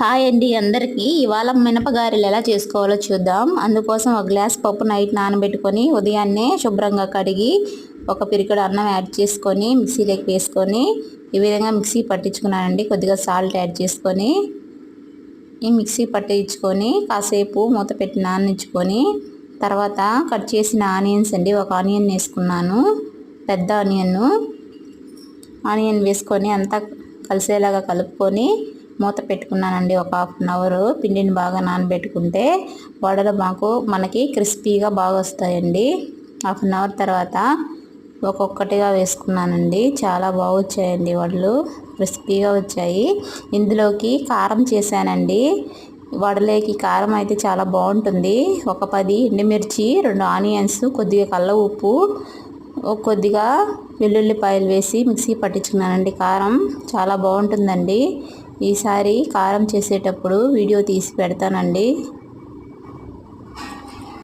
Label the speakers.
Speaker 1: Hi అండి అందరికీ. ఇవాళ మినపగారెలు ఎలా చేసుకోవాలో చూద్దాం. అందుకోసం ఒక గ్లాస్ పప్పు నైట్ నానబెట్టుకొని ఉదయాన్నే శుభ్రంగా కడిగి ఒక పిరికడు అన్నం యాడ్ చేసుకొని మిక్సీలోకి వేసుకొని ఈ విధంగా మిక్సీ పట్టించుకున్నానండి. కొద్దిగా సాల్ట్ యాడ్ చేసుకొని ఈ మిక్సీ పట్టించుకొని కాసేపు మూత పెట్టి నానించుకొని తర్వాత కట్ చేసిన ఆనియన్స్ అండి ఒక ఆనియన్ వేసుకున్నాను పెద్ద ఆనియన్ ఆనియన్ వేసుకొని అంతా కలిసేలాగా కలుపుకొని మూత పెట్టుకున్నానండి. ఒక హాఫ్ అన్ అవర్ పిండిని బాగా నానబెట్టుకుంటే వడలు మాకు మనకి క్రిస్పీగా బాగా వస్తాయండి. హాఫ్ అన్ అవర్ తర్వాత ఒక్కొక్కటిగా వేసుకున్నానండి. చాలా బాగా వచ్చాయండి వడలు. క్రిస్పీగా వచ్చాయి. ఇందులోకి కారం చేశానండి. వడలేకి కారం అయితే చాలా బాగుంటుంది. ఒక పది ఎండుమిర్చి రెండు ఆనియన్స్ కొద్దిగా కళ్ళ ఉప్పు కొద్దిగా వెల్లుల్లిపాయలు వేసి మిక్సీ పట్టించుకున్నానండి. కారం చాలా బాగుంటుందండి. ఈసారి కారం చేసేటప్పుడు వీడియో తీసి పెడతానండి.